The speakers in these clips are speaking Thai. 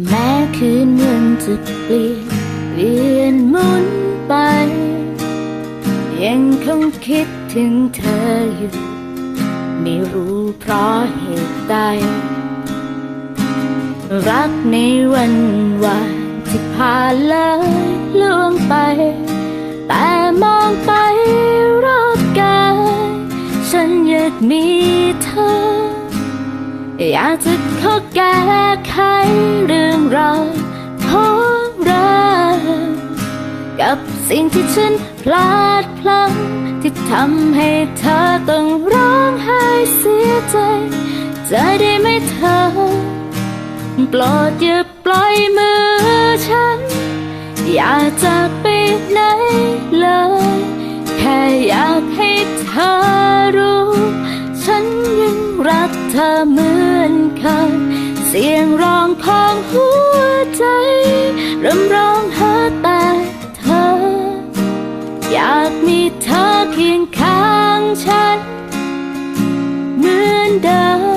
แม้คืนวันจะเปลี่ยนเวียนหมุนไป ยังคงคิดถึงเธออยู่ ไม่รู้เพราะเหตุใด รักในวันวานที่ผ่านเลยล่วงไป แต่มองไปรอบกายฉันอยากมี อยากจะขอแก้ไขเรื่องราวของเรากับสิ่งที่ฉันพลาดพลั้งที่ทำให้เธอต้องร้องไห้เสียใจ จะได้ไหมเธอโปรดอย่าปล่อยมือฉัน อย่าจากไปไหนเลย แค่อยากให้เธอ รักเธอเหมือนเคยเสียงร้องของหัวใจรำร้องหาแต่เธอ อยากมีเธอเคียงข้างฉัน เหมือนเดิม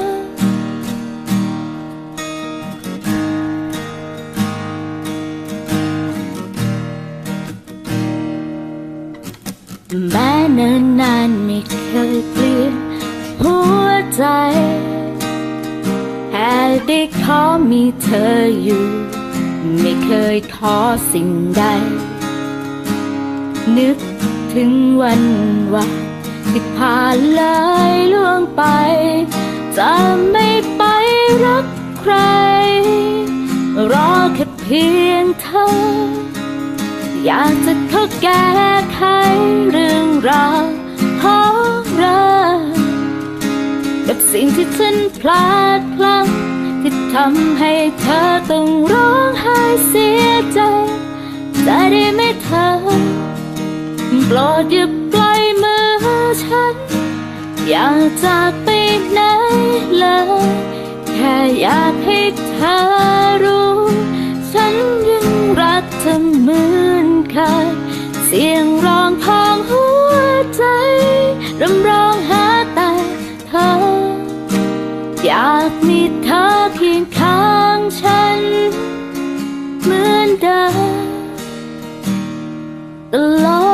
แม้เนินนานไม่เคยเปลี่ยน หัวใจแค่ได้ขอมีเธออยู่ ไม่เคยขอสิ่งใด นึกถึงวันวานที่ผ่านเลยล่วงไป จะไม่ไปรักใคร รอแค่เพียงเธอ อยากจะเข้าแก้ไขเรื่องราว กับสิ่งที่ฉันพลาดพลั้งที่ทำให้เธอต้องร้องไห้เสียใจจะได้ไหมเธอโปรดอย่าปล่อยมือฉัน อย่าจากไปไหนเลย แค่อยากให้เธอรู้ ฉันยังรักเธอเหมือนเคยเสียงร้องของหัวใจรำร The